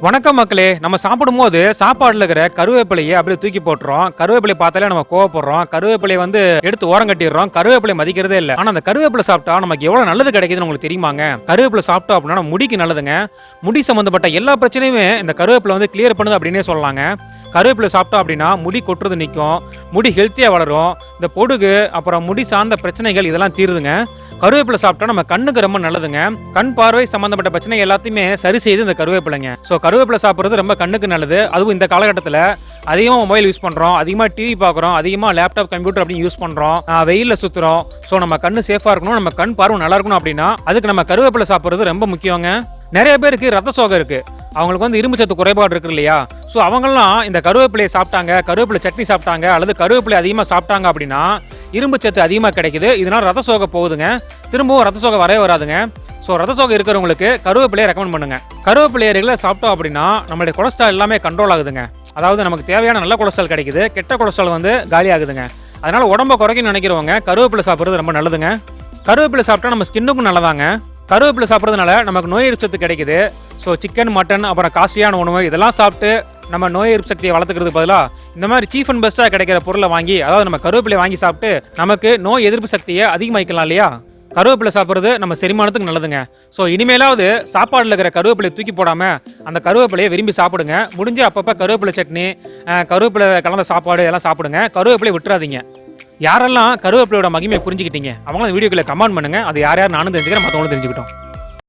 வணக்கம் மக்களே நம்ம சாப்பிடும்போது சாப்பாடுல இருக்கிற கருவேப்பிலையை அப்படியே தூக்கி போட்டுறோம். கருவேப்பிலை பார்த்தாலே நம்ம கோவப்படுறோம். கருவேப்பிலை வந்து எடுத்து ஓரம் கட்டிடுறோம். கருவேப்பிலை மதிக்கிறதே இல்லை. ஆனா அந்த கருவேப்பிலை சாப்பிட்டா நமக்கு எவ்வளவு நல்லது கிடைக்குதுன்னு உங்களுக்கு தெரியுமாங்க? கருவேப்பிலை சாப்பிட்டோம் அப்படின்னா முடிக்கு நல்லதுங்க. முடி சம்பந்தப்பட்ட எல்லா பிரச்சனையுமே இந்த கருவேப்பிலை வந்து கிளியர் பண்ணுது அப்படின்னே சொல்லலாங்க. கருவேப்பிலை சாப்பிட்டோம் அப்படின்னா முடி கொட்டுறது நிற்கும் முடி ஹெல்த்தியாக வளரும். இந்த பொடுகு அப்புறம் முடி சார்ந்த பிரச்சனைகள் இதெல்லாம் தீருதுங்க. கருவேப்பிலை சாப்பிட்டா நம்ம கண்ணுக்கு ரொம்ப நல்லதுங்க. கண் பார்வை சம்பந்தப்பட்ட பிரச்சனை எல்லாத்தையுமே சரி செய்து இந்த கருவேப்பிலைங்க. ஸோ கருவேப்பிலை சாப்பிட்றது ரொம்ப கண்ணுக்கு நல்லது. அதுவும் இந்த காலகட்டத்தில் அதிகமாக மொபைல் யூஸ் பண்ணுறோம் அதிகமாக டிவி பார்க்குறோம். அதிகமாக லேப்டாப் கம்ப்யூட்டர் அப்படின்னு யூஸ் பண்ணுறோம் வெயிலில் சுற்றுறோம் ஸோ நம்ம கண்ணு சேஃபாக இருக்கணும். நம்ம கண் பார்வை நல்லா இருக்கணும் அப்படின்னா அதுக்கு நம்ம கருவேப்பிலை சாப்பிட்றது ரொம்ப முக்கியங்க. நிறைய பேருக்கு ரத்த சோகம் இருக்குது அவங்களுக்கு வந்து இரும்பு சத்து குறைபாடு இருக்கு இல்லையா? ஸோ அவங்கெல்லாம் இந்த கருவேப்பிலையை சாப்பிட்டாங்க கருவேப்பிலை சட்னி சாப்பிட்டாங்க அல்லது கருவேப்பிலை அதிகமாக சாப்பிட்டாங்க அப்படின்னா இரும்பு சத்து அதிகமாக கிடைக்குது. இதனால் ரத்த சோகை போகுதுங்க. திரும்பவும் ரத்த சோகை வரவே வராதுங்க. ஸோ ரத்த சோகை இருக்கிறவங்களுக்கு கருவேப்பிலையை ரெக்கமெண்ட் பண்ணுங்க. கருவேப்பிலையை ரெகுலர் சாப்பிட்டோம் அப்படின்னா நம்மளுடைய கொலஸ்ட்ரால் எல்லாமே கண்ட்ரோல் ஆகுதுங்க. அதாவது நமக்கு தேவையான நல்ல கொலஸ்ட்ரால் கிடைக்குது. கெட்ட கொலஸ்ட்ரால் வந்து காலி ஆகுதுங்க. அதனால் உடம்ப குறைக்கணும்னு நினைக்கிறவங்க கருவேப்பிலை சாப்பிட்றது ரொம்ப நல்லதுங்க. கருவேப்பிலை சாப்பிட்டா நம்ம ஸ்கின்னுக்கும் நல்லதாங்க. கருவேப்பிலை சாப்பிட்றதுனால நமக்கு நோய் எதிர்ப்பு சக்தி கிடைக்குது. ஸோ சிக்கன் மட்டன் அப்புறம் காஸ்ட்லியான உணவு இதெல்லாம் சாப்பிட்டு நம்ம நோய் எதிர்ப்பு சக்தியை வளர்த்துக்கிறதுக்கு பதிலாக இந்த மாதிரி சீஃப் அண்ட் பெஸ்ட்டாக கிடைக்கிற பொருளை வாங்கி அதாவது நம்ம கருவேப்பிலை வாங்கி சாப்பிட்டு நமக்கு நோய் எதிர்ப்பு சக்தியை அதிகமாக்கலாம் இல்லையா? கருவேப்பிலை சாப்பிட்றது நம்ம செரிமானத்துக்கு நல்லதுங்க. ஸோ இனிமேலாவது சாப்பாடில் இருக்கிற கருவேப்பிலை தூக்கி போடாமல் அந்த கருவேப்பிலையை விரும்பி சாப்பிடுங்க. முடிஞ்சு அப்பப்போ கருவேப்பிலை சட்னி கருவேப்பிலை கலந்த சாப்பாடு எல்லாம் சாப்பிடுங்க. கருவேப்பிலை விட்டுறாதீங்க. யாரெல்லாம் கருவேப்பிலையோட மகிமையை புரிஞ்சுக்கிட்டீங்க அவங்களும் வீடியோக்குள்ளே கமெண்ட் பண்ணுங்க. அது யார் யார் நானும் தெரிஞ்சுக்கிறேன் மற்றவங்களும் தெரிஞ்சுக்கிட்டோம்.